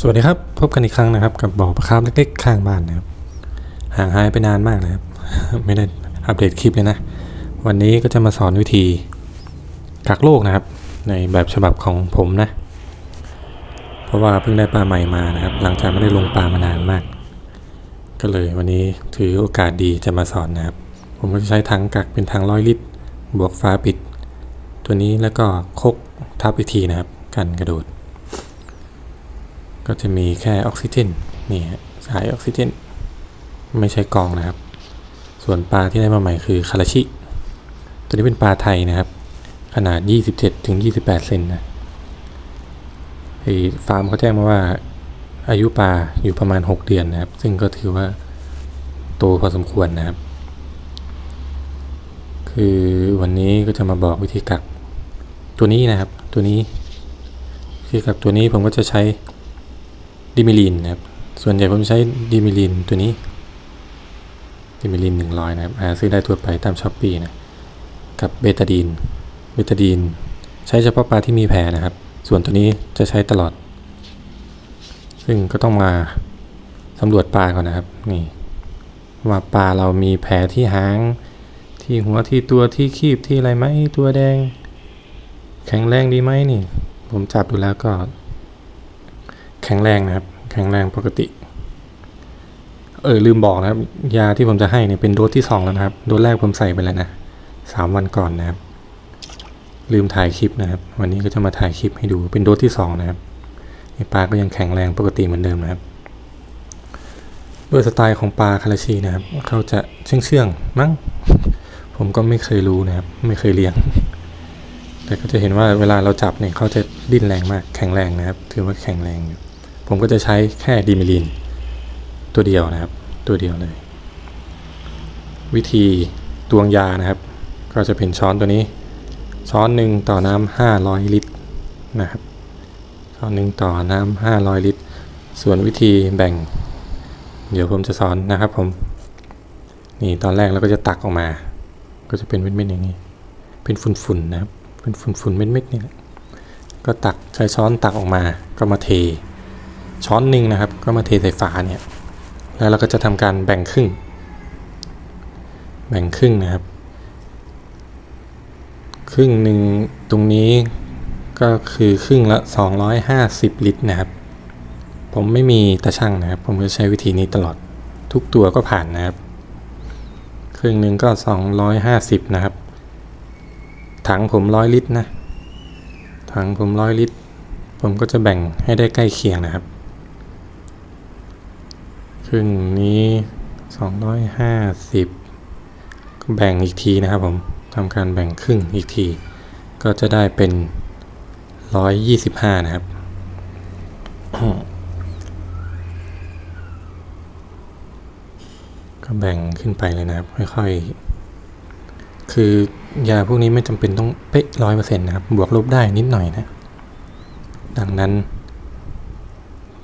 สวัสดีครับ พบกันอีกครั้งนะครับ กับบ่อปลาคาร์ฟเล็กๆข้างบ้านนะครับ ห่างหายไปนานมากนะครับ ไม่ได้อัปเดตคลิปเลยนะ วันนี้ก็จะมาสอนวิธีกักโลกนะครับ ในแบบฉบับของผมนะ เพราะว่าเพิ่งได้ปลาใหม่มานะครับ หลังจากไม่ได้ลงปลามานานมาก ก็เลยวันนี้ถือโอกาสดีจะมาสอนนะครับ ผมก็จะใช้ถังกักเป็นถังร้อยลิตร บวกฟ้าปิด ตัวนี้แล้วก็คกทับอีกทีนะครับ กันกระโดด ก็จะมีแค่ออกซิเจนนี่ฮะสายออกซิเจนไม่ใช่กรองนะครับ ส่วนปลาที่ได้มาใหม่คือคาราชิ ตัวนี้เป็นปลาไทยนะครับ ขนาด 27ถึง28 เซนนะไอ้ฟาร์มเขาแจ้งมาว่า อายุปลาอยู่ประมาณ 6 เดือนนะครับ ซึ่งก็ถือว่าโตพอสมควรนะครับ คือวันนี้ก็จะมาบอกวิธีกักตัวนี้นะครับ ตัวนี้วิธีกักตัวนี้ผมก็จะใช้ ดิมิลีนนะครับ ส่วนใหญ่ผมใช้ดิมิลีนตัวนี้ดิมิลีนหนึ่งร้อยนะครับหาซื้อได้ทั่วไปตามช้อปปีนะ กับเบตาดีน เบตาดีน ใช้เฉพาะปลาที่มีแผลนะครับ ส่วนตัวนี้จะใช้ตลอด ซึ่งก็ต้องมาสำรวจปลาก่อนนะครับ นี่ว่าปลาเรามีแผลที่หาง ที่หัวที่ตัวที่คีบที่อะไรไหมตัวแดง แข็งแรงดีไหมนี่ ผมจับดูแล้วก็ แข็งแรงนะครับ แข็งแรงปกติ เออลืมบอกนะครับ ยาที่ผมจะให้เนี่ยเป็นโดสที่สองแล้วนะครับ โดสแรกผมใส่ไปแล้วนะสามวันก่อนนะครับ ลืมถ่ายคลิปนะครับ วันนี้ก็จะมาถ่ายคลิปให้ดูเป็นโดสที่สองนะครับไอปลาก็ยังแข็งแรงปกติเหมือนเดิมนะครับด้วยสไตล์ของปลาคาราชีนะครับ เขาจะเชื่องเชื่องมั้งผมก็ไม่เคยรู้นะครับ ไม่เคยเลี้ยง แต่ก็จะเห็นว่าเวลาเราจับเนี่ยเขาจะดิ้นแรงมาก แข็งแรงนะครับ ถือว่าแข็งแรงอยู่ ผมก็จะใช้แค่ดีมิลินตัวเดียวนะครับ ตัวเดียวเลย วิธีตวงยานะครับ ก็จะเป็นช้อนตัวนี้ ช้อนหนึ่งต่อน้ำห้าร้อยลิตรนะครับ ช้อนหนึ่งต่อน้ำห้าร้อยลิตร ส่วนวิธีแบ่ง เดี๋ยวผมจะสอนนะครับผม นี่ตอนแรกเราก็จะตักออกมา ก็จะเป็นเม็ดๆอย่างนี้ เป็นฝุ่นๆนะครับ เป็นฝุ่นๆเม็ดๆนี่แหละก็ตักใช้ช้อนตักออกมาก็มาเท ช้อนหนึ่งนะครับ ก็มาเทใส่ฝาเนี่ยแล้วเราก็จะทำการแบ่งครึ่ง แบ่งครึ่งนะครับ ครึ่งหนึ่งตรงนี้ก็คือครึ่งละ 250 ลิตรนะครับ ผมไม่มีตะช่างนะครับ ผมก็ใช้วิธีนี้ตลอดทุกตัวก็ผ่านนะครับ ครึ่งหนึ่งก็ 250 นะครับ ถังผมร้อยลิตรนะ ถังผมร้อยลิตร ผมก็จะแบ่งให้ได้ใกล้เคียงนะครับ ครึ่งนี้250ก็แบ่งอีกทีนะครับผมทำการแบ่งครึ่งอีกที ก็จะได้เป็น 125 นะครับ ก็แบ่งขึ้นไปเลยนะครับ ค่อยๆ คือยาพวกนี้ไม่จำเป็นต้องเป๊ะร้อยเปอร์เซ็นต์นะครับ บวกลบได้นิดหน่อยนะ ดังนั้น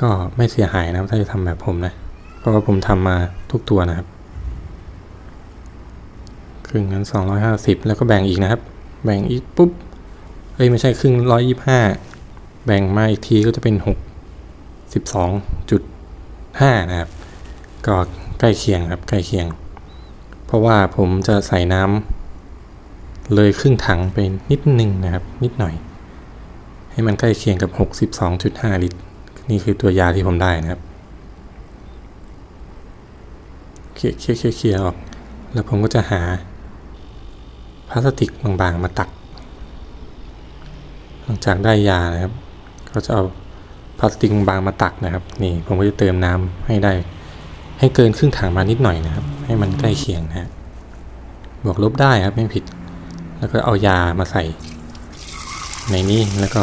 ก็ไม่เสียหายนะครับถ้าจะทำแบบผมนะ เพราะว่าผมทำมาทุกตัวนะครับครึ่งนั้น 250 แล้วก็แบ่งอีกนะครับ แบ่งอีกปุ๊บเอ้ยไม่ใช่ครึ่ง 125 แบ่งมาอีกทีก็จะเป็น 6 12.5 นะครับ ก็ใกล้เคียงครับใกล้เคียง เพราะว่าผมจะใส่น้ำเลยครึ่งถังไปนิดนึงนะครับ นิดหน่อย ให้มันใกล้เคียงกับ 62.5 ลิตร นี่คือตัวยาที่ผมได้นะครับ เคลียร์เคลียร์เคี่ยออก แล้วผมก็จะหาพลาสติกบางๆมาตักหลังจากได้ยานะครับ ก็จะเอาพลาสติกบางๆมาตักนะครับ นี่ผมก็จะเติมน้ำให้ได้ ให้เกินครึ่งถังมานิดหน่อยนะครับ ให้มันใกล้เคียงนะฮะบวกลบได้ครับไม่ผิด แล้วก็เอายามาใส่ ในนี้แล้วก็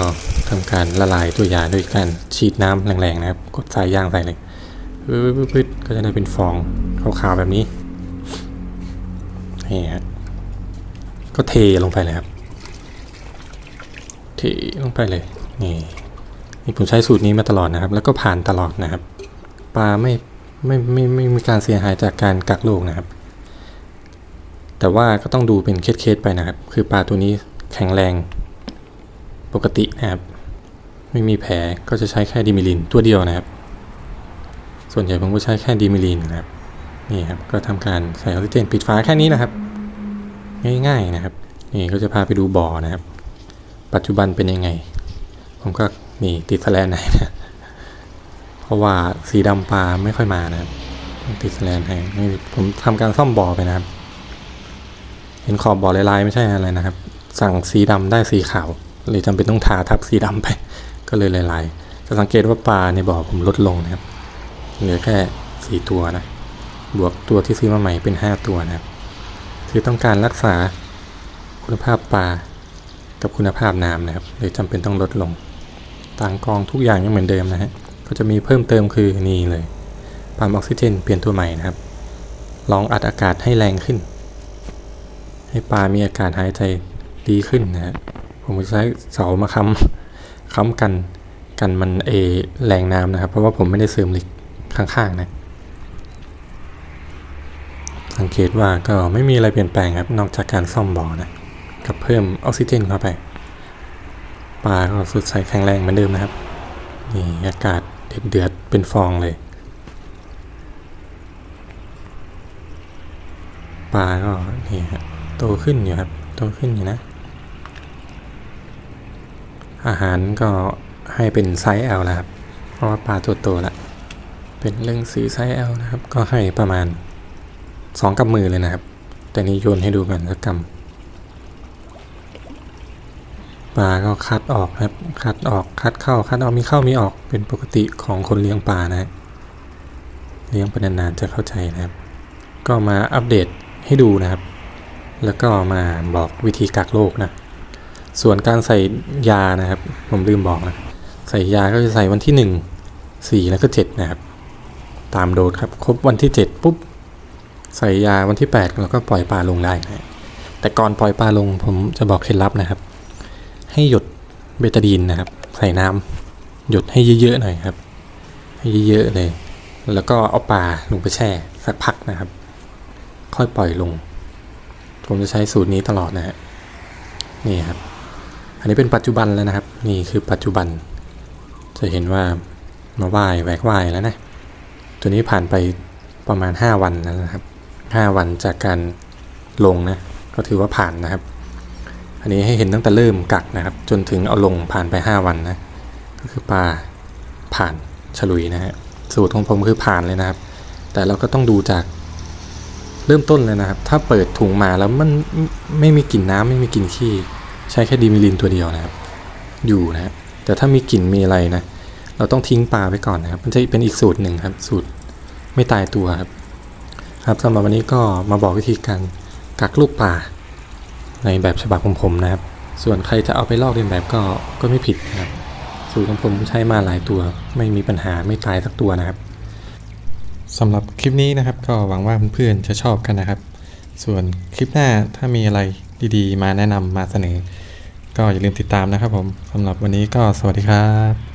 ทำการละลายตัวยาด้วยการฉีดน้ำแรงๆนะครับ กดสายยางใส่เลย ปึ๊ดก็จะได้เป็นฟองขาวๆแบบนี้นี่ฮะก็เทลงไปเลยครับ เทลงไปเลย นี่นี่ผมใช้สูตรนี้มาตลอดนะครับ แล้วก็ผ่านตลอดนะครับ ปลาไม่ไม่ไม่ไม่ไม่มีการเสียหายจากการกักโรคนะครับ แต่ว่าก็ต้องดูเป็นเคสๆไปนะครับ คือปลาตัวนี้แข็งแรงปกตินะครับ ไม่มีแผลก็จะใช้แค่ดิมิลินตัวเดียวนะครับ ส่วนใหญ่ผมก็ใช้แค่ดิมิลินนะครับนี่ครับก็ทำการใส่ออกซิเจนปิดฝาแค่นี้นะครับ ง่ายๆนะครับ นี่ก็จะพาไปดูบ่อนะครับ ปัจจุบันเป็นยังไง ผมก็นี่ติดแสแลนไหนนะเพราะว่าสีดำปลาไม่ค่อยมานะครับ ติดแสแลนให้นี่ผมทำการซ่อมบ่อไปนะครับ เห็นขอบบ่อลายๆไม่ใช่อะไรนะครับ สั่งสีดำได้สีขาวเลยจำเป็นต้องทาทับสีดำไป ก็เลยลายๆจะสังเกตว่าปลาในบ่อผมลดลงนะครับ เหลือแค่สี่ตัวนะ บวกตัวที่ซื้อมาใหม่เป็นห้าตัวนะครับคือต้องการรักษาคุณภาพปลากับคุณภาพน้ำนะครับเลยจำเป็นต้องลดลง ต่างกองทุกอย่างยังเหมือนเดิมนะฮะก็จะมีเพิ่มเติมคือนี่เลยปั๊มออกซิเจนเปลี่ยนตัวใหม่นะครับ ลองอัดอากาศให้แรงขึ้น ให้ปลามีอากาศหายใจดีขึ้นนะฮะผมจะใช้เสามาค้ำค้ำกันกันมันเอแรงน้ำนะครับ เพราะว่าผมไม่ได้เสริมเหล็ก ข้างๆนะสังเกตว่าก็ไม่มีอะไรเปลี่ยนแปลงครับ นอกจากการซ่อมบ่อนะกับเพิ่มออกซิเจนเข้าไปปลาก็สุดใสแข็งแรงเหมือนเดิมนะครับนี่อากาศเดือดเดือดๆเป็นฟองเลยปลาก็นี่ครับโตขึ้นอยู่ครับโตขึ้นอยู่นะ อาหารก็ให้เป็นไซส์ L แล้วครับ เพราะว่าปลาตัวโตแล้ว เป็นเรื่องสีไซส์ L นะครับ ก็ให้ประมาณสองกำมือเลยนะครับ แต่นี้โยนให้ดูกันสักกำปลาก็คัดออกครับ คัดออกคัดเข้าคัดออกมีเข้ามีออกเป็นปกติของคนเลี้ยงปลานะเลี้ยงไปนานๆจะเข้าใจนะครับ ก็มาอัปเดตให้ดูนะครับ แล้วก็มาบอกวิธีกักโรคนะ ส่วนการใส่ยานะครับ ผมลืมบอกนะ ใส่ยาก็จะใส่วันที่หนึ่งสี่แล้วก็เจ็ดนะครับ ตามโดสครับ ครบวันที่เจ็ดปุ๊บ ใส่ยาวันที่ 8 แล้วก็ปล่อยปลาลงได้นะแต่ก่อนปล่อยปลาลงผมจะบอกเคล็ดลับนะครับ ให้หยดเบตาดีนนะครับ ใส่น้ำหยดให้เยอะๆหน่อยครับ ให้เยอะๆเลย แล้วก็เอาปลาลงไปแช่สักพักนะครับ ค่อยปล่อยลง ผมจะใช้สูตรนี้ตลอดนะฮะนี่ครับ อันนี้เป็นปัจจุบันแล้วนะครับ นี่คือปัจจุบัน จะเห็นว่ามาว่ายแหวกว่ายแล้วนะ ตัวนี้ผ่านไปประมาณ 5 วันนะครับ 5 วันจากการลงนะก็ถือว่าผ่านนะครับ อันนี้ให้เห็นตั้งแต่เริ่มกักนะครับ จนถึงเอาลงผ่านไป 5 วันนะก็คือปลาผ่านฉลุยนะฮะสูตรของผมคือผ่านเลยนะครับ แต่เราก็ต้องดูจากเริ่มต้นเลยนะครับ ถ้าเปิดถุงมาแล้วมันไม่มีกลิ่นน้ำไม่มีกลิ่นขี้ใช้แค่ดีมิลินตัวเดียวนะครับ อยู่นะแต่ถ้ามีกลิ่นมีอะไรนะ เราต้องทิ้งปลาไปก่อนนะครับ มันจะเป็นอีกสูตรหนึ่งครับ สูตร ไม่ตายตัวครับครับสำหรับวันนี้ก็มาบอกวิธีการกักลูกปลาในแบบฉบับของผมนะครับ ส่วนใครจะเอาไปลอกเลียนแบบก็ก็ไม่ผิดนะครับ สูตรของผมใช้มาหลายตัว ไม่มีปัญหาไม่ตายสักตัวนะครับสำหรับคลิปนี้นะครับ ก็หวังว่าเพื่อนๆจะชอบกันนะครับ ส่วนคลิปหน้าถ้ามีอะไรดีๆ มาแนะนำมาเสนอ ก็อย่าลืมติดตามนะครับผมสำหรับวันนี้ก็สวัสดีครับ